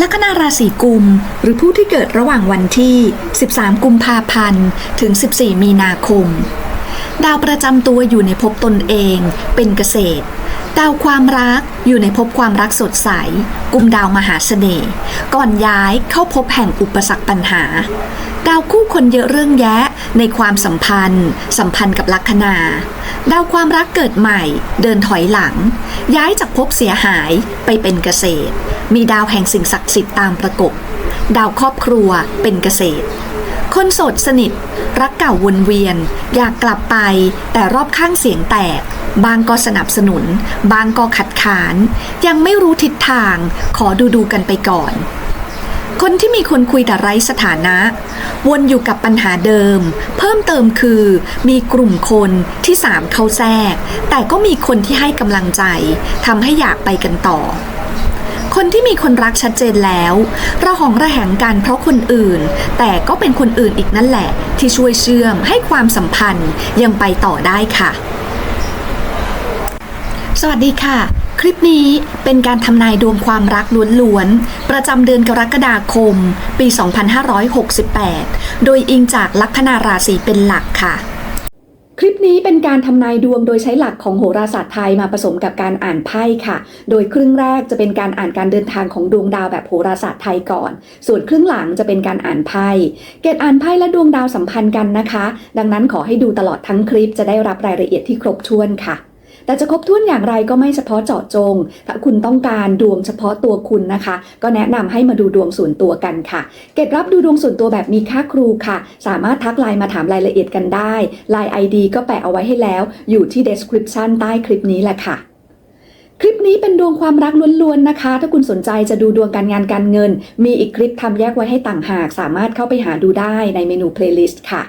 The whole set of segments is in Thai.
ลัคนาราศีกุม หรือผู้ที่เกิดระหว่างวันที่ 13 กุมภาพันธ์ ถึง 14 มีนาคม ดาวประจำตัวอยู่ในภพตนเอง เป็นเกษตร ดาวความรักอยู่ในภพความรักสดใสกุมดาวมหาเสน่ห์ก่อนย้ายเข้าภพแห่งอุปสรรคปัญหา ดาวคู่คนเยอะเรื่องแยะในความสัมพันธ์ สัมพันธ์กับลัคนาดาวความรักเกิดใหม่ เดินถอยหลัง ย้ายจากภพเสียหายไปเป็นเกษตร มีดาวแห่งสิ่งศักดิ์สิทธิ์ตามประกบ ดาวครอบครัวเป็นเกษตร คนโสดสนิท รักเก่าวนเวียน อยากกลับไป แต่รอบข้างเสียงแตก บางก็สนับสนุน บางก็ขัดขาน ยังไม่รู้ทิศทาง ขอดูดูกันไปก่อน คนที่มีคนคุยแต่ไร้สถานะ วนอยู่กับปัญหาเดิม เพิ่มเติมคือ มีกลุ่มคนที่สามเข้าแทรก แต่ก็มีคนที่ให้กำลังใจทำให้อยากไปกันต่อ คนที่มีคนรักชัดเจนแล้วระหองระแหงกันเพราะคนอื่น แต่ก็เป็นคนอื่นอีกนั่นแหละ ที่ช่วยเชื่อมให้ความสัมพันธ์ยังไปต่อได้ค่ะ สวัสดีค่ะ คลิปนี้เป็นการทำนายดวงความรักล้วนๆ ประจำเดือนกรกฎาคม ปี 2568 โดยอิงจากลัคนาราศีเป็นหลักค่ะ คลิปนี้เป็นการทำนายดวงโดยใช้หลักของโหราศาสตร์ไทยมาผสมกับการอ่านไพ่ค่ะ โดยครึ่งแรกจะเป็นการอ่านการเดินทางของดวงดาวแบบโหราศาสตร์ไทยก่อน ส่วนครึ่งหลังจะเป็นการอ่านไพ่ เกตอ่านไพ่และดวงดาวสัมพันธ์กันนะคะ ดังนั้นขอให้ดูตลอดทั้งคลิปจะได้รับรายละเอียดที่ครบถ้วนค่ะ แต่จะครบถ้วนอย่างไรก็ไม่เฉพาะเจาะจง ถ้าคุณต้องการดวงเฉพาะตัวคุณนะคะ ก็แนะนำให้มาดูดวงส่วนตัวกันค่ะ เกตรับดูดวงส่วนตัวแบบมีค่าครูค่ะ สามารถทักไลน์มาถามรายละเอียดกันได้ไลน์ ID ก็แปะเอาไว้ให้แล้ว อยู่ที่ description ใต้คลิปนี้แหละค่ะคลิปนี้เป็นดวงความรักล้วนๆนะคะ ถ้าคุณสนใจจะดูดวงการงานการเงิน มีอีกคลิปทำแยกไว้ให้ต่างหาก สามารถเข้าไปหาดูได้ในเมนู playlist ค่ะ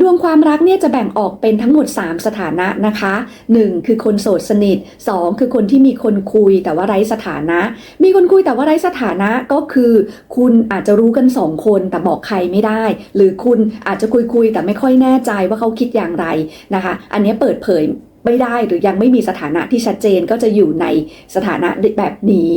ดวงความรักเนี่ยจะแบ่งออกเป็นทั้งหมด 3 สถานะนะคะ 1. คือคนโสดสนิท 2. คือคนที่มีคนคุยแต่ว่าไร้สถานะ มีคนคุยแต่ว่าไร้สถานะก็คือ คุณอาจจะรู้กัน 2 คนแต่บอกใครไม่ได้ หรือคุณอาจจะคุยคุยแต่ไม่ค่อยแน่ใจว่าเขาคิดอย่างไรนะคะ อันนี้เปิดเผย ไม่ได้หรือยังไม่มีสถานะที่ชัดเจนก็จะอยู่ในสถานะแบบนี้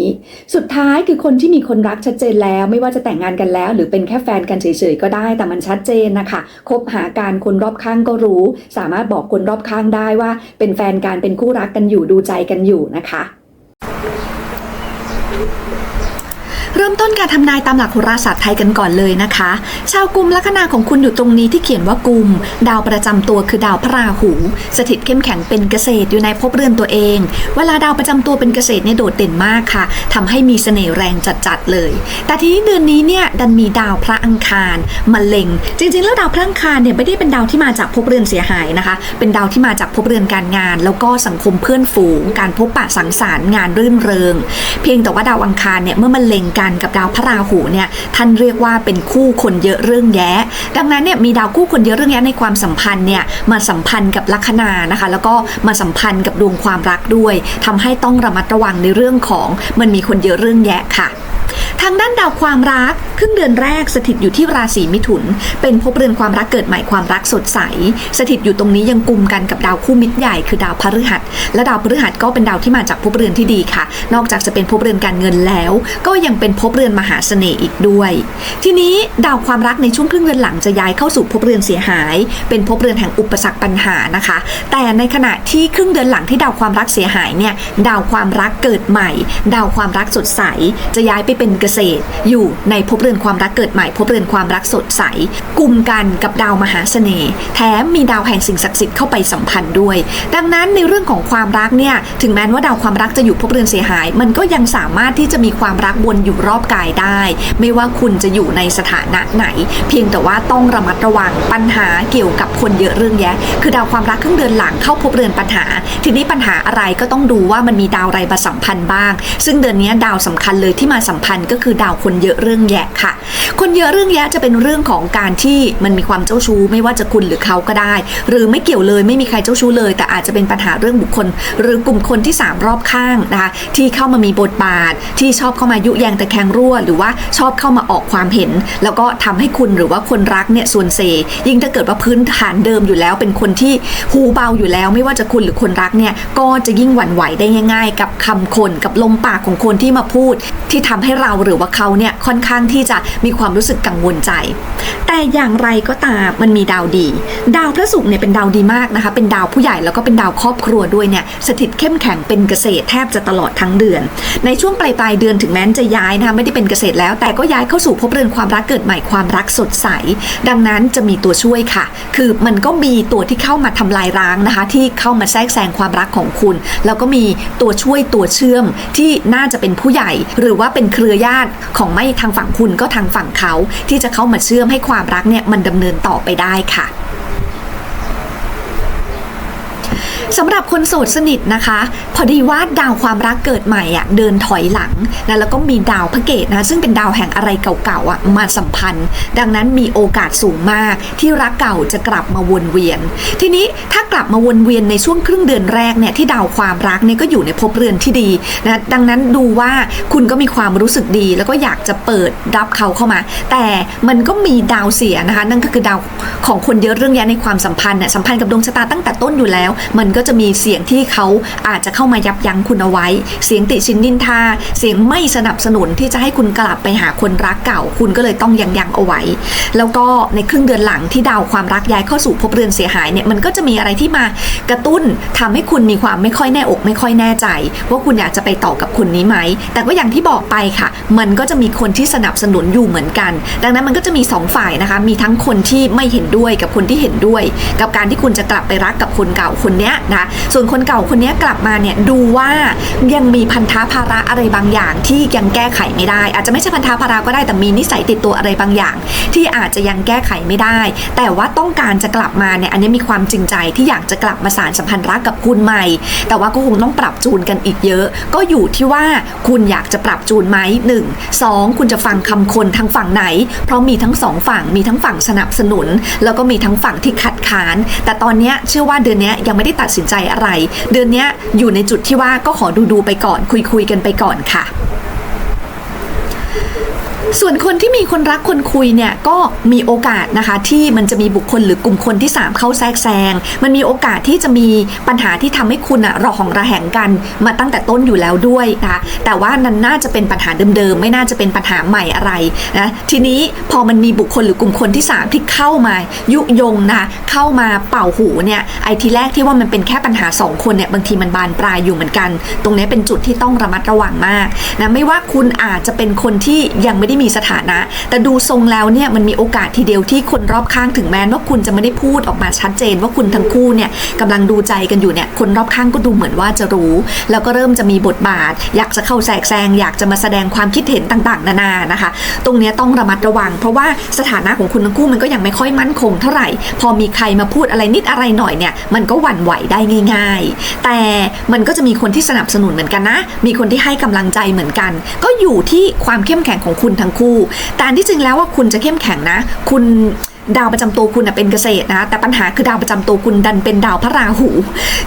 สุดท้ายคือคนที่มีคนรักชัดเจนแล้ว ไม่ว่าจะแต่งงานกันแล้ว หรือเป็นแค่แฟนกันเฉยๆก็ได้ แต่มันชัดเจนนะคะคบหาการคนรอบข้างก็รู้ สามารถบอกคนรอบข้างได้ว่า เป็นแฟนกันเป็นคู่รักกันอยู่ดูใจกันอยู่นะคะ เริ่มต้นการทำนายตามหลักโหราศาสตร์ไทยกันก่อนเลยนะคะ ชาวกุมลัคนาของคุณอยู่ตรงนี้ที่เขียนว่ากุม ดาวประจำตัวคือดาวพระราหู สถิตเข้มแข็งเป็นเกษตรอยู่ในภพเรือนตัวเอง เวลาดาวประจำตัวเป็นเกษตรเนี่ยโดดเด่นมากค่ะทำให้มีเสน่ห์แรงจัดๆเลย แต่ทีนี้เดือนนี้เนี่ยดันมีดาวพระอังคารมาเล็ง จริง ๆ แล้วดาวพระอังคารเนี่ยไม่ได้เป็นดาวที่มาจากภพเรือนเสียหายนะคะ เป็นดาวที่มาจากภพเรือนการงาน แล้วก็สังคมเพื่อนฝูง การพบปะสังสรรค์งานรื่นเริง เพียงแต่ว่าดาวอังคารเนี่ยเมื่อมันเล็งกันกับดาวพระราหูเนี่ยท่านเรียกว่าเป็นคู่คนเยอะเรื่องแย้ ดังนั้นเนี่ยมีดาวคู่คนเยอะเรื่องแย้ในความสัมพันธ์เนี่ยมาสัมพันธ์กับลัคนานะคะ แล้วก็มาสัมพันธ์กับดวงความรักด้วยทำให้ต้องระมัดระวังในเรื่องของมันมีคนเยอะเรื่องแยะค่ะ ทางด้านดาวความรัก ครึ่งเดือนแรกสถิตอยู่ที่ราศีมิถุน เป็นภพเรือนความรักเกิดใหม่ความรักสดใส สถิตอยู่ตรงนี้ยังกลุ่มกันกับดาวคู่มิตรใหญ่คือดาวพฤหัส และดาวพฤหัสก็เป็นดาวที่มาจากภพเรือนที่ดีค่ะ นอกจากจะเป็นภพเรือนการเงินแล้ว ก็ยังเป็นภพเรือนมหาเสน่ห์อีกด้วย ทีนี้ดาวความรักในช่วงครึ่งเดือนหลังจะย้ายเข้าสู่ภพเรือนเสียหาย เป็นภพเรือนแห่งอุปสรรคปัญหานะคะ แต่ในขณะที่ครึ่งเดือนหลังที่ดาวความรักเสียหายเนี่ยดาวความรักเกิดใหม่ ดาวความรักสดใส จะย้ายไปเป็นเกษตร อยู่ในภพเรือนความรักเกิดใหม่ภพเรือนความรักสดใสกลุ่มกันกับดาวมหาเสน่ห์แถมมีดาวแห่งสิ่งศักดิ์สิทธิ์เข้าไปสัมพันธ์ด้วย ดังนั้นในเรื่องของความรักเนี่ยถึงแม้ว่าดาวความรักจะอยู่ภพเรือนเสียหาย มันก็ยังสามารถที่จะมีความรักวนอยู่รอบกายได้ ไม่ว่าคุณจะอยู่ในสถานะไหน เพียงแต่ว่าต้องระมัดระวังปัญหาเกี่ยวกับคนเยอะเรื่องแยะ คือดาวความรักครึ่งเดือนหลังเข้าภพเรือนปัญหา ทีนี้ปัญหาอะไรก็ต้องดูว่ามันมีดาวอะไรมาสัมพันธ์บ้าง ซึ่งเดือนนี้ดาวสำคัญเลยที่มาสัมพันธ์ก็คือดาวคนเยอะเรื่องแยะค่ะ คนเยอะเรื่องแยะจะเป็นเรื่องของการที่มันมีความเจ้าชู้ ไม่ว่าจะคุณหรือเขาก็ได้ หรือไม่เกี่ยวเลยไม่มีใครเจ้าชู้เลย แต่อาจจะเป็นปัญหาเรื่องบุคคล หรือกลุ่มคนที่สามรอบข้างนะคะที่เข้ามามีบทบาท ที่ชอบเข้ามายุแยงแต่แคงรั่ว หรือว่าชอบเข้ามาออกความเห็น แล้วก็ทำให้คุณหรือว่าคนรักเนี่ยส่วนเซ ยิ่งถ้าเกิดว่าพื้นฐานเดิมอยู่แล้ว เป็นคนที่หูเบาอยู่แล้ว ไม่ว่าจะคุณหรือคนรักเนี่ยก็จะยิ่งหวั่นไหวได้ง่าย ๆ กับคำคนกับลมปากของคนที่มาพูด ที่ทำให้เราหรือว่าเขาเนี่ยค่อนข้างที่จะมีความรู้สึกกังวลใจ แต่อย่างไรก็ตามมันมีดาวดี ดาวพระศุกร์เนี่ยเป็นดาวดีมากนะคะ เป็นดาวผู้ใหญ่แล้วก็เป็นดาวครอบครัวด้วยเนี่ยสถิตเข้มแข็งเป็นเกษตรแทบจะตลอดทั้งเดือน ในช่วงปลายปลายเดือนถึงแม้จะย้ายนะคะไม่ได้เป็นเกษตรแล้ว แต่ก็ย้ายเข้าสู่ภพเรือนความรักเกิดใหม่ความรักสดใส ดังนั้นจะมีตัวช่วยค่ะ คือมันก็มีตัวที่เข้ามาทำลายร้างนะคะ ที่เข้ามาแทรกแซงความรักของคุณ แล้วก็มีตัวช่วยตัวเชื่อมที่น่าจะเป็นผู้ใหญ่ หรือว่าเป็นเครือญาติของไม่ทางฝั่งคุณก็ทางฝั่งเขาที่จะเข้ามาเชื่อมให้ความรักเนี่ยมันดำเนินต่อไปได้ค่ะ สำหรับคนโสดสนิทนะคะ พอดีว่าดาวความรักเกิดใหม่อะเดินถอยหลังนะแล้วก็มีดาวพระเกตนะซึ่งเป็นดาวแห่งอะไรเก่าๆอะมาสัมพันธ์ ดังนั้นมีโอกาสสูงมาก ที่รักเก่าจะกลับมาวนเวียน ทีนี้ถ้ากลับมาวนเวียนในช่วงครึ่งเดือนแรกเนี่ยที่ดาวความรักเนี่ยก็อยู่ในภพเรือนที่ดีนะดังนั้นดูว่าคุณก็มีความรู้สึกดี แล้วก็อยากจะเปิดรับเขาเข้ามา แต่มันก็มีดาวเสียนะคะ นั่นก็คือดาวของคนเยอะเรื่องแยะในความสัมพันธ์เนี่ยสัมพันธ์กับดวงชะตาตั้งแต่ต้นอยู่แล้ว มันก็จะมีเสียงที่เขาอาจจะเข้ามายับยั้งคุณเอาไว้ เสียงติชินนินทา เสียงไม่สนับสนุนที่จะให้คุณกลับไปหาคนรักเก่า คุณก็เลยต้องยังยังเอาไว้ แล้วก็ในครึ่งเดือนหลังที่ดาวความรักย้ายเข้าสู่ภพเรือนเสียหายเนี่ยมันก็จะมีอะไรที่มากระตุ้นทำให้คุณมีความไม่ค่อยแน่อก ไม่ค่อยแน่ใจ ว่าคุณอยากจะไปต่อกับคนนี้ไหม แต่ก็อย่างที่บอกไปค่ะ มันก็จะมีคนที่สนับสนุนอยู่เหมือนกัน ดังนั้นมันก็จะมีสองฝ่ายนะคะ มีทั้งคนที่ไม่เห็นด้วยกับคนที่เห็นด้วย กับการที่คุณจะกลับไปรักกับคนเก่าคนเนี้ยนะส่วนคนเก่าคนนี้กลับมาเนี่ยดูว่ายังมีพันธะภาระอะไรบางอย่างที่ยังแก้ไขไม่ได้ อาจจะไม่ใช่พันธะภาระก็ได้แต่มีนิสัยติดตัวอะไรบางอย่าง ที่อาจจะยังแก้ไขไม่ได้ แต่ว่าต้องการจะกลับมาเนี่ยอันนี้มีความจริงใจที่อยากจะกลับมาสารสัมพันธ์รักกับคุณใหม่ แต่ว่าก็คงต้องปรับจูนกันอีกเยอะ ก็อยู่ที่ว่าคุณอยากจะปรับจูนไหมหนึ่งสองคุณจะฟังคำคนทางฝั่งไหน เพราะมีทั้งสองฝั่งมีทั้งฝั่งสนับสนุน แล้วก็มีทั้งฝั่งที่คัดค้าน แต่ตอนนี้เชื่อว่าเดือนนี้ยยังไม่ได้ตัดสินใจอะไร เดือนนี้อยู่ในจุดที่ว่าก็ขอดูดูๆไปก่อนคุยคุยๆกันไปก่อนค่ะ ส่วนคนที่มีคนรักคนคุยเนี่ยก็มีโอกาสนะคะที่มันจะมีบุคคลหรือกลุ่มคนที่ 3 เข้าแทรกแซง มันมีโอกาสที่จะมีปัญหาที่ทำให้คุณอะระหองระแหงกันมาตั้งแต่ต้นอยู่แล้วด้วยนะคะแต่ว่านั้นน่าจะเป็นปัญหาเดิมๆ ไม่น่าจะเป็นปัญหาใหม่อะไรนะทีนี้พอมันมีบุคคลหรือกลุ่มคนที่ 3 ที่เข้ามายุยงนะคะเข้ามาเป่าหูเนี่ยไอ้ทีแรกที่ว่ามันเป็นแค่ปัญหาสองคนเนี่ยบางทีมันบานปลายอยู่เหมือนกัน ตรงนี้เป็นจุดที่ต้องระมัดระวังมากนะไม่ว่าคุณอาจจะเป็นคนที่ยังไม่ได้มีสถานะ แต่ดูทรงแล้วเนี่ยมันมีโอกาสทีเดียวที่คนรอบข้างถึงแม้ว่าคุณจะไม่ได้พูดออกมาชัดเจน ว่าคุณทั้งคู่เนี่ยกำลังดูใจกันอยู่เนี่ยคนรอบข้างก็ดูเหมือนว่าจะรู้ แล้วก็เริ่มจะมีบทบาท อยากจะเข้าแทรกแซงอยากจะมาแสดงความคิดเห็นต่างๆ นานานะคะ ตรงนี้ต้องระมัดระวัง เพราะว่าสถานะของคุณทั้งคู่มันก็ยังไม่ค่อยมั่นคงเท่าไหร่ พอมีใครมาพูดอะไรนิดอะไรหน่อยเนี่ยมันก็หวั่นไหวได้ง่าย ๆ แต่มันก็จะมีคนที่สนับสนุนเหมือนกันนะ มีคนที่ให้กำลังใจเหมือนกัน ก็อยู่ที่ความเข้มแข็งของคุณทั้งคู่ แต่ที่จริงแล้วว่าคุณจะเข้มแข็งนะ คุณ ดาวประจำตัวคุณเป็นเกษตรนะแต่ปัญหาคือดาวประจำตัวคุณดันเป็นดาวพระราหู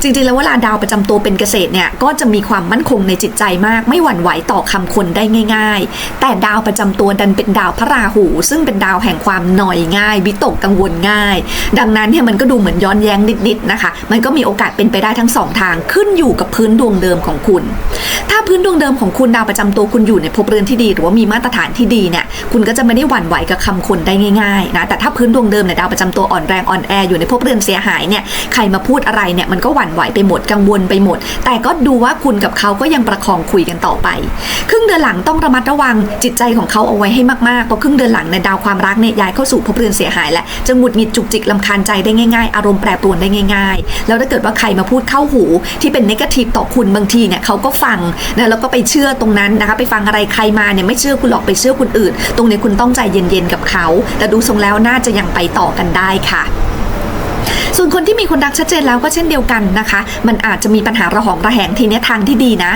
จริงๆ แล้วเวลาดาวประจำตัวเป็นเกษตรเนี่ยก็จะมีความมั่นคงในจิตใจมาก ไม่หวั่นไหวต่อคำคนได้ง่าย ๆ แต่ดาวประจำตัวดันเป็นดาวพระราหู ซึ่งเป็นดาวแห่งความหน่อยง่าย วิตกกังวลง่าย ดังนั้นเนี่ยมันก็ดูเหมือนย้อนแย้งนิดๆนะคะ มันก็มีโอกาสเป็นไปได้ทั้งสองทางขึ้นอยู่กับพื้นดวงเดิมของคุณ ถ้าพื้นดวงเดิมของคุณดาวประจำตัวคุณอยู่ในภพเรือนที่ดี หรือว่ามีมาตรฐานที่ดีเนี่ยคุณก็จะไม่ได้หวั่นไหวกับคำคนได้ง่ายๆนะแต่ถ้าพื้นดวงเดิมเนี่ยดาวประจำตัวอ่อนแรงอ่อนแออยู่ในภพเรือนเสียหายเนี่ยใครมาพูดอะไรเนี่ยมันก็หวั่นไหวไปหมดกังวลไปหมด แต่ก็ดูว่าคุณกับเขาก็ยังประคองคุยกันต่อไป ครึ่งเดือนหลังต้องระมัดระวังจิตใจของเขาเอาไว้ให้มากๆเพราะครึ่งเดือนหลังในดาวความรักเนี่ยย้ายเข้าสู่ภพเรือนเสียหายและจะหงุดหงิดจุกจิกลำคาญใจได้ง่ายๆ อารมณ์แปรปรวนได้ง่าย ๆ แล้วถ้าเกิดว่าใครมาพูดเข้าหูที่เป็นนกาทีฟต่อคุณบางทีเนี่ยเขาก็ฟังนะแล้วก็ไปเชื่อตรงนั้นนะคะไปฟังอะไรใครมาเนี่ยไม่เชื่อคุณหรอกไปเชื่อคนอื่น ตรงนี้คุณต้องใจเย็นๆกับเขา แต่ดูทรงแล้วน่าจะยังไปต่อกันได้ค่ะ ส่วนคนที่มีคนรักชัดเจนแล้วก็เช่นเดียวกันนะคะ มันอาจจะมีปัญหาระหองระแหงทีนี้ทางที่ดีนะ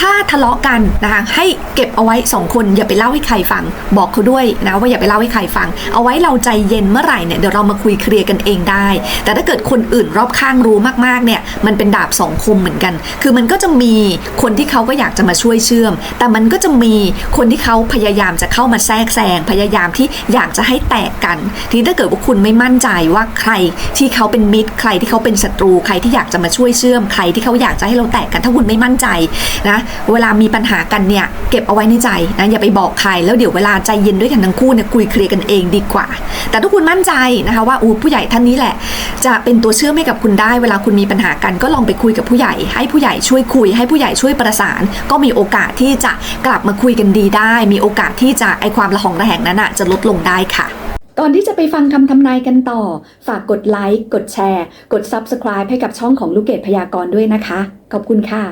ถ้าทะเลาะกันนะคะให้เก็บเอาไว้สองคนอย่าไปเล่าให้ใครฟัง บอกเขาด้วยนะว่าอย่าไปเล่าให้ใครฟัง เอาไว้เราใจเย็นเมื่อไหร่เนี่ยเดี๋ยวเรามาคุยเคลียร์กันเองได้ แต่ถ้าเกิดคนอื่นรอบข้างรู้มากๆเนี่ยมันเป็นดาบสองคมเหมือนกัน คือมันก็จะมีคนที่เขาก็อยากจะมาช่วยเชื่อม แต่มันก็จะมีคนที่เขาพยายามจะเข้ามาแทรกแซงพยายามที่อยากจะให้แตกกัน ทีนี้ถ้าเกิดว่าคุณไม่มั่นใจว่าใครที่เขาเป็นเป็นมิตร ใครที่เขาเป็นศัตรู ใครที่อยากจะมาช่วยเชื่อม ใครที่เขาอยากจะให้เราแตกกัน ถ้าคุณไม่มั่นใจนะ เวลามีปัญหากันเนี่ย เก็บเอาไว้ในใจนะ อย่าไปบอกใคร แล้วเดี๋ยวเวลาใจเย็นด้วยกันทั้งคู่เนี่ยคุยเคลียร์กันเองดีกว่า แต่ถ้าคุณมั่นใจนะคะว่าอู้ผู้ใหญ่ท่านนี้แหละ จะเป็นตัวเชื่อมให้กับคุณได้ เวลาคุณมีปัญหากัน ก็ลองไปคุยกับผู้ใหญ่ ให้ผู้ใหญ่ช่วยคุย ให้ผู้ใหญ่ช่วยประสาน ก็มีโอกาสที่จะกลับมาคุยกันดีได้ มีโอกาสที่จะไอความระหองระแหงนั้นอะจะลดลงได้ค่ะ ก่อนที่จะไปฟังคำทำนายกันต่อ ฝากกดไลค์ กดแชร์ กด Subscribe ให้กับช่องของลูกเกดพยากรณ์ด้วยนะคะ ขอบคุณค่ะ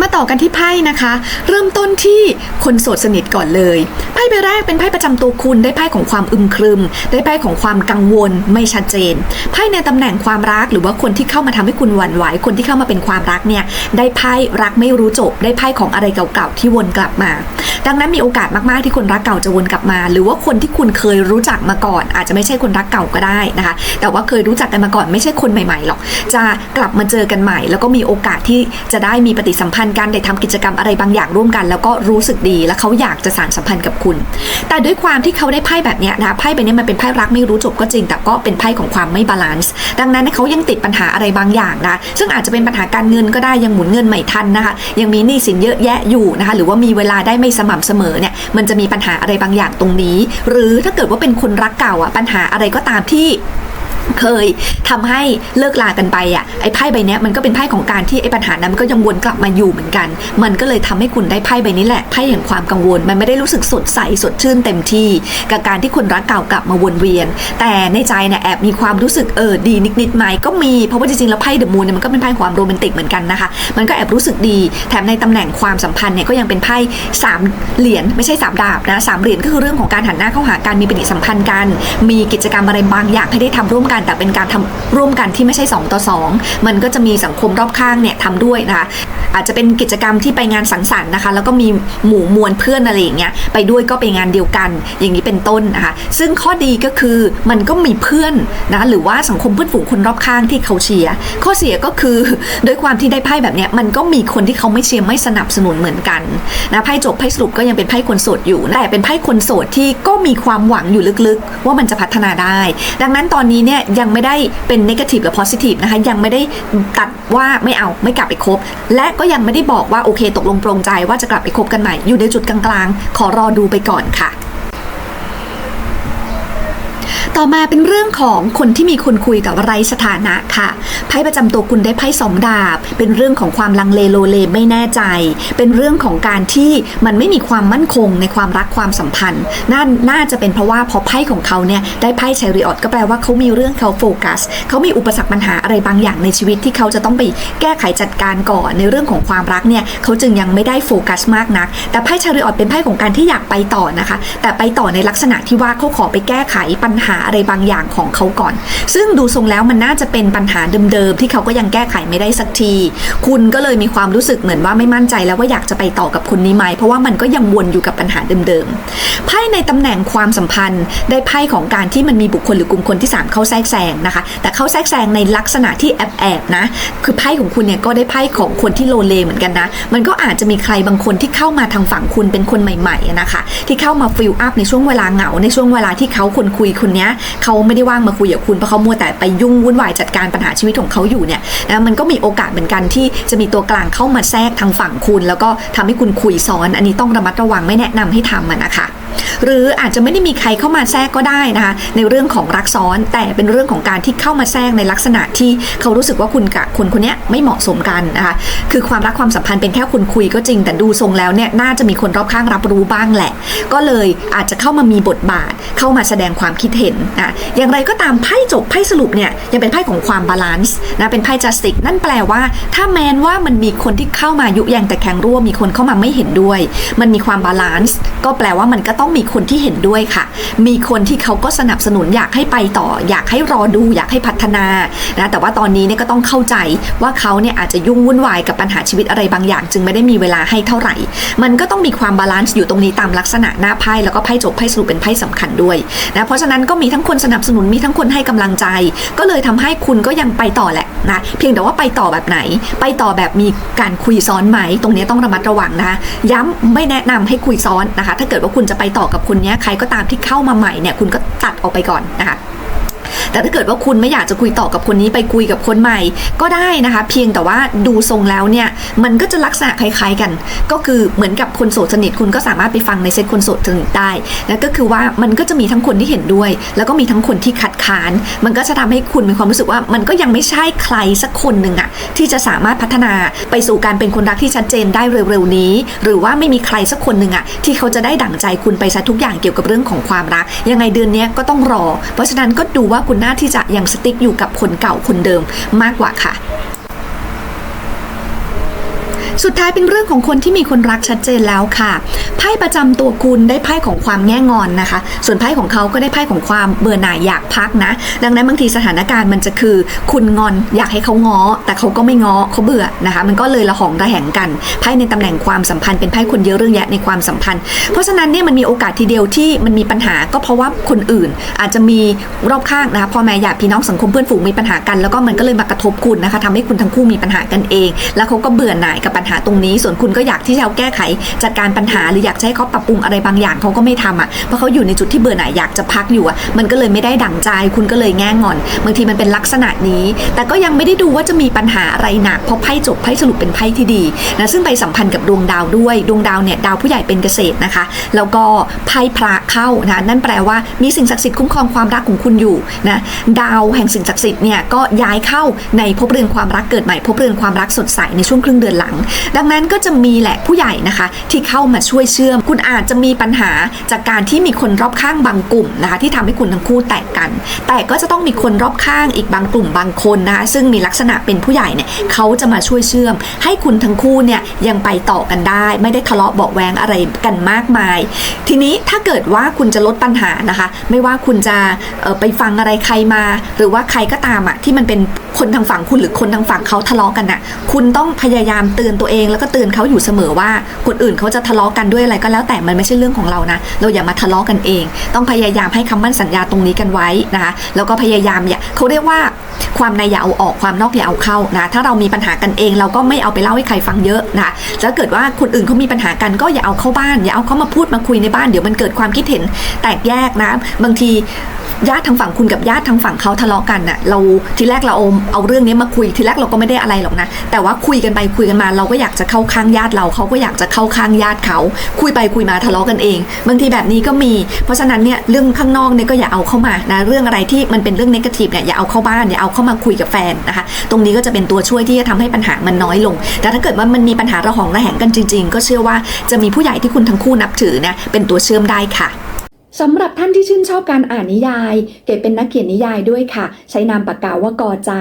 มาต่อกันที่ไพ่นะคะ เริ่มต้นที่คนโสดสนิทก่อนเลยไพ่ใบแรกเป็นไพ่ประจำตัวคุณได้ไพ่ของความอึมครึม ได้ไพ่ของความกังวลไม่ชัดเจนไพ่ในตำแหน่งความรักหรือว่าคนที่เข้ามาทำให้คุณหวั่นไหวคนที่เข้ามาเป็นความรักเนี่ยได้ไพ่รักไม่รู้จบ ได้ไพ่ของอะไรเก่าๆที่วนกลับมา ดังนั้นมีโอกาสมากๆที่คนรักเก่าจะวนกลับมา หรือว่าคนที่คุณเคยรู้จักมาก่อน อาจจะไม่ใช่คนรักเก่าก็ได้นะคะ แต่ว่าเคยรู้จักกันมาก่อนไม่ใช่คนใหม่ๆหรอก จะกลับมาเจอกันใหม่ แล้วก็มีโอกาสที่จะได้มีปฏิสัมพันธ์กันได้ทำกิจกรรมอะไรบางอย่างร่วมกัน แล้วก็รู้สึกดี และเขาอยากจะสานสัมพันธ์กับคุณแต่ด้วยความที่เขาได้ไพ่แบบเนี้ยนะไพ่ใบเนี้ยมันเป็นไพ่รักไม่รู้จบก็จริง แต่ก็เป็นไพ่ของความไม่บาลานซ์ดังนั้นเขายังติดปัญหาอะไรบางอย่างนะซึ่งอาจจะเป็นปัญหาการเงินก็ได้ยังหมุนเงินไม่ทันนะคะ ยังมีหนี้สินเยอะแยะอยู่นะคะ หรือว่ามีเวลาได้ไม่สม่ำเสมอเนี่ยมันจะมีปัญหาอะไรบางอย่างตรงนี้ หรือถ้าเกิดว่าเป็นคนรักเก่าอะปัญหาอะไรก็ตามที่ เคยทำให้เลิกลากันไปอะไอ้ไพ่ใบนี้มันก็เป็นไพ่ของการที่ไอ้ปัญหานั้นมันก็ยังวนกลับมาอยู่เหมือนกัน มันก็เลยทำให้คุณได้ไพ่ใบนี้แหละไพ่แห่งความกังวล มันไม่ได้รู้สึกสดใสสดชื่นเต็มที่ กับการที่คนรักเก่ากลับมาวนเวียน แต่ในใจเนี่ยแอบมีความรู้สึกเออดีนิดๆไหมก็มีเพราะว่าจริงๆแล้วไพ่เดอะมูนเนี่ยมันก็เป็นไพ่ความโรแมนติกเหมือนกันนะคะ มันก็แอบรู้สึกดีแถมในตำแหน่งความสัมพันธ์เนี่ยก็ยังเป็นไพ่สามเหรียญไม่ใช่สามดาบนะสามเหรียญก็คือเรื่องของการหันหน้าเข้าหากันมีปฏิสัมพันธ์กัน มีกิจกรรมอะไรบางอย่างให้ได้ทำร่วมกันแต่เป็นการทำร่วมกันที่ไม่ใช่ 2 ต่อ 2 มันก็จะมีสังคมรอบข้างเนี่ยทำด้วยนะคะอาจจะเป็นกิจกรรมที่ไปงานสังสรรค์นะคะแล้วก็มีหมู่มวลเพื่อนอะไรอย่างเงี้ยไปด้วยก็ไปงานเดียวกัน อย่างนี้เป็นต้นนะคะซึ่งข้อดีก็คือมันก็มีเพื่อนนะหรือว่าสังคมเพื่อนฝูงคนรอบข้างที่เขาเชียร์ข้อเสียก็คือด้วยความที่ได้ไพ่แบบเนี้ยมันก็มีคนที่เขาไม่เชียร์ไม่สนับสนุนเหมือนกันนะไพ่จบไพ่สรุปก็ยังเป็นไพ่คนโสดอยู่แต่เป็นไพ่คนโสดที่ก็มีความหวังอยู่ลึกๆ ว่ามันจะพัฒนาได้ ดังนั้นตอนนี้เนี่ยยังไม่ได้เป็น negative หรือโพซิทีฟนะคะยังไม่ได้ตัดว่าไม่เอาไม่กลับไปคบ และก็ยังไม่ได้บอกว่าโอเค ตกลงปรงใจว่าจะกลับไปคบกันใหม่อยู่ในจุดกลางๆ ขอรอดูไปก่อนค่ะ ต่อมาเป็นเรื่องของคนที่มีคนคุยแต่ว่าไรสถานะค่ะ ไพ่ประจำตัวคุณได้ไพ่สองดาบ เป็นเรื่องของความลังเลโลเลไม่แน่ใจ เป็นเรื่องของการที่มันไม่มีความมั่นคงในความรักความสัมพันธ์น่าน่าจะเป็นเพราะว่าพอไพ่ของเขาเนี่ยได้ไพ่ชริออตก็แปลว่าเขามีเรื่องเขาโฟกัสเขามีอุปสรรคปัญหาอะไรบางอย่างในชีวิตที่เขาจะต้องไปแก้ไขจัดการก่อนในเรื่องของความรักเนี่ยเขาจึงยังไม่ได้โฟกัสมากนัก แต่ไพ่ชริออตเป็นไพ่ของการที่อยากไปต่อนะคะ แต่ไปต่อในลักษณะที่ว่าเขาขอไปแก้ไขปัญหาอะไรบางอย่างของเขาก่อน ซึ่งดูทรงแล้วมันน่าจะเป็นปัญหาเดิมๆที่เขาก็ยังแก้ไขไม่ได้สักที คุณก็เลยมีความรู้สึกเหมือนว่าไม่มั่นใจแล้วว่าอยากจะไปต่อกับคนนี้ไหมเพราะว่ามันก็ยังวนอยู่กับปัญหาเดิมๆไพ่ในตำแหน่งความสัมพันธ์ ได้ไพ่ของการที่มันมีบุคคลหรือกลุ่มคนที่สามเข้าแทรกแซงนะคะ แต่เข้าแทรกแซงในลักษณะที่แอบๆนะ คือไพ่ของคุณเนี่ยก็ได้ไพ่ของคนที่โลเลเหมือนกันนะ มันก็อาจจะมีใครบางคนที่เข้ามาทางฝั่งคุณเป็นคนใหม่ๆนะคะ ที่เข้ามาฟิลอัพในช่วงเวลาเหงาในช่วงเวลาที่เขาคนคุยคนเนะเขาไม่ได้ว่างมาคุยกับคุณเพราะเขามัวแต่ไปยุ่งวุ่นวายจัดการปัญหาชีวิตของเขาอยู่เนี่ยนะมันก็มีโอกาสเหมือนกันที่จะมีตัวกลางเข้ามาแทรกทางฝั่งคุณ แล้วก็ทำให้คุณคุยซ้อน อันนี้ต้องระมัดระวังไม่แนะนำให้ทำนะคะ หรืออาจจะไม่ได้มีใครเข้ามาแทรกก็ได้นะคะ ในเรื่องของรักซ้อนแต่เป็นเรื่องของการที่เข้ามาแทรกในลักษณะที่เขารู้สึกว่าคุณกับคนคนนี้ไม่เหมาะสมกันนะคะคือความรักความสัมพันธ์เป็นแค่คุณคุยก็จริง แต่ดูทรงแล้วเนี่ยน่าจะมีคนรอบข้างรับรู้บ้างแหละ ก็เลยอาจจะเข้ามามีบทบาท เข้ามาแสดงความคิดเห็นอะอย่างไรก็ตามไพ่จบไพ่สรุปเนี่ยยังเป็นไพ่ของความบาลานซ์นะเป็นไพ่จัสติกนั่นแปลว่า ถ้าแมนว่ามันมีคนที่เข้ามายุแยงแต่แข็งรั่วมีคนเข้ามาไม่เห็นด้วย มันมีความบาลานซ์ก็แปลว่ามันก็ต้องมีคนที่เห็นด้วยค่ะ มีคนที่เขาก็สนับสนุนอยากให้ไปต่อ อยากให้รอดู อยากให้พัฒนานะแต่ว่าตอนนี้เนี่ยก็ต้องเข้าใจว่าเขาเนี่ยอาจจะยุ่งวุ่นวายกับปัญหาชีวิตอะไรบางอย่าง จึงไม่ได้มีเวลาให้เท่าไหร่ มันก็ต้องมีความบาลานซ์อยู่ตรงนี้ตามลักษณะหน้าไพ่แล้วก็ไพ่จบไพ่สรุปเป็นไพ่สำคัญด้วยนะเพราะฉะนั้นก็มีทั้งคนสนับสนุนมีทั้งคนให้กำลังใจ ก็เลยทำให้คุณก็ยังไปต่อแหละนะเพียงแต่ว่าไปต่อแบบไหน ไปต่อแบบมีการคุยซ้อนไหม ตรงนี้ต้องระมัดระวังนะย้ำไม่แนะนำให้คุยซ้อนนะคะ ถ้าเกิดว่าคุณจะไปต่อกับคนนี้ใครก็ตามที่เข้ามาใหม่เนี่ยคุณก็ตัดออกไปก่อนนะคะ แต่ถ้าเกิดว่าคุณไม่อยากจะคุยต่อกับคนนี้ไปคุยกับคนใหม่ ก็ได้นะคะ เพียงแต่ว่าดูทรงแล้วเนี่ยมันก็จะลักษณะคล้ายๆกัน ก็คือเหมือนกับคนโสดสนิทคุณก็สามารถไปฟังในเซตคนโสดสนิทได้นะก็คือว่ามันก็จะมีทั้งคนที่เห็นด้วย แล้วก็มีทั้งคนที่คัดค้าน มันก็จะทำให้คุณมีความรู้สึกว่ามันก็ยังไม่ใช่ใครสักคนหนึ่งอะที่จะสามารถพัฒนาไปสู่การเป็นคนรักที่ชัดเจนได้เร็วๆนี้ หรือว่าไม่มีใครสักคนหนึ่งอะที่เขาจะได้ดั่งใจคุณไปซะทุกอย่างเกี่ยวกับเรื่องของความรัก ยังไงเดือนนี้ก็ต้องรอ เพราะฉะนั้นก็ดูว่าคุณน่าที่จะยังสติ๊กอยู่กับคนเก่าคนเดิมมากกว่าค่ะสุดท้ายเป็นเรื่องของคนที่มีคนรักชัดเจนแล้วค่ะ ไพ่ประจำตัวคุณได้ไพ่ของความแง่งอนนะคะ ส่วนไพ่ของเขาก็ได้ไพ่ของความเบื่อหน่ายอยากพักนะ ดังนั้นบางทีสถานการณ์มันจะคือ คุณงอนอยากให้เขาง้อ แต่เขาก็ไม่ง้อเขาเบื่อนะคะ มันก็เลยละหองระแหงกันไพ่ในตำแหน่งความสัมพันธ์เป็นไพ่คนเยอะเรื่องแยะในความสัมพันธ์ เพราะฉะนั้นเนี่ยมันมีโอกาสทีเดียวที่มันมีปัญหาก็เพราะว่าคนอื่น อาจจะมีรอบข้างนะคะพ่อแม่ญาติพี่น้องสังคมเพื่อนฝูงมีปัญหากันแล้วก็มันก็เลยมากระทบคุณนะคะทำให้คุณทั้งคู่มีปัญหากันเอง แล้วเขาก็เบื่อหน่ายกับปัญหาตรงนี้ ส่วนคุณก็อยากที่จะแก้ไขจัดการปัญหาหรืออยากจะให้เขาปรับปรุงอะไรบางอย่างเขาก็ไม่ทำอะเพราะเขาอยู่ในจุดที่เบื่อหน่ายอยากจะพักอยู่อะมันก็เลยไม่ได้ดั่งใจ คุณก็เลยแง่งอน บางทีมันเป็นลักษณะนี้ แต่ก็ยังไม่ได้ดูว่าจะมีปัญหาอะไรหนักเพราะไพ่จบไพ่สรุปเป็นไพ่ที่ดีนะซึ่งไปสัมพันธ์กับดวงดาวด้วยดวงดาวเนี่ยดาวผู้ใหญ่เป็นเกษตรนะคะ แล้วก็ไพ่พระเข้านะนั่นแปลว่ามีสิ่งศักดิ์สิทธิ์คุ้มครองความรักของคุณอยู่นะดาวแห่งสิ่งศักดิ์สิทธิ์เนี่ยก็ย้ายเข้าในภพเรือนความรักเกิดใหม่ภพเรือนความรักสดใสในช่วงครึ่งเดือนหลัง ดังนั้นก็จะมีแหละผู้ใหญ่นะคะ ที่เข้ามาช่วยเชื่อม คุณอาจจะมีปัญหาจากการที่มีคนรอบข้างบางกลุ่มนะคะที่ทำให้คุณทั้งคู่แตกกัน แต่ก็จะต้องมีคนรอบข้างอีกบางกลุ่มบางคนนะคะซึ่งมีลักษณะเป็นผู้ใหญ่เนี่ยเขาจะมาช่วยเชื่อม ให้คุณทั้งคู่เนี่ยยังไปต่อกันได้ ไม่ได้ทะเลาะเบาแวงอะไรกันมากมาย ทีนี้ถ้าเกิดว่าคุณจะลดปัญหานะคะ ไม่ว่าคุณจะไปฟังอะไรใครมา หรือว่าใครก็ตามอะที่มันเป็นคนทางฝั่งคุณหรือคนทางฝั่งเขาทะเลาะกันน่ะคุณต้องพยายามเตือนตัวเองแล้วก็เตือนเขาอยู่เสมอว่าคนอื่นเขาจะทะเลาะกันด้วยอะไรก็แล้วแต่มันไม่ใช่เรื่องของเรานะ เราอย่ามาทะเลาะกันเอง ต้องพยายามให้คำมั่นสัญญาตรงนี้กันไว้นะคะแล้วก็พยายามอย่าเขาเรียกว่าความในอย่าเอาออกความนอกอย่าเอาเข้านะถ้าเรามีปัญหากันเอง เราก็ไม่เอาไปเล่าให้ใครฟังเยอะนะถ้าเกิดว่าคนอื่นเขามีปัญหากันก็อย่าเอาเข้าบ้านอย่าเอาเข้ามาพูดมาคุยในบ้านเดี๋ยวมันเกิดความคิดเห็นแตกแยกนะ บางที ญาติทางฝั่งคุณกับญาติทางฝั่งเขาทะเลาะกันน่ะเราทีแรกเราเอาเอาเรื่องนี้มาคุยทีแรกเราก็ไม่ได้อะไรหรอกนะแต่ว่าคุยกันไปคุยกันมาเราก็อยากจะเข้าข้างญาติเราเขาก็อยากจะเข้าข้างญาติเขา คุยไปคุยมาทะเลาะกันเอง บางทีแบบนี้ก็มี เพราะฉะนั้นเนี่ยเรื่องข้างนอกเนี่ยก็อย่าเอาเข้ามานะเรื่องอะไรที่มันเป็นเรื่องนกาทีฟเนี่ยอย่าเอาเข้าบ้านอย่าเอาเข้ามาคุยกับแฟนนะคะ ตรงนี้ก็จะเป็นตัวช่วยที่จะทำให้ปัญหามันน้อยลง แต่ถ้าเกิดว่ามันมีปัญหาระหองระแหงกันจริง ๆ ก็เชื่อว่าจะมีผู้ใหญ่ที่คุณทั้งคู่นับถือนี่ยเป็นตัวเชื่อมได้ค่ะ สำหรับท่านที่ชื่นชอบการอ่านนิยาย เก๋เป็นนักเขียนนิยายด้วยค่ะ ใช้นามปากกาว่ากอใจ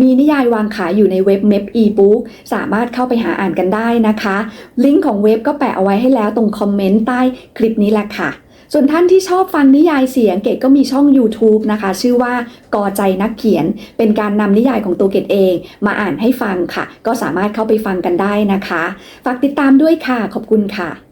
มีนิยายวางขายอยู่ในเว็บเม p อีบุ๊กสามารถเข้าไปหาอ่านกันได้นะคะ ลิงก์ของเว็บก็แปะเอาไว้ให้แล้วตรงคอมเมนต์ใต้คลิปนี้แหละค่ะ ส่วนท่านที่ชอบฟังนิยายเสียงเกดก็มีช่อง YouTube นะคะ ชื่อว่ากอใจนักเขียน เป็นการนำนิยายของตัวเกดเอง มาอ่านให้ฟังค่ะ ก็สามารถเข้าไปฟังกันได้นะคะ ฝากติดตามด้วยค่ะ ขอบคุณค่ะ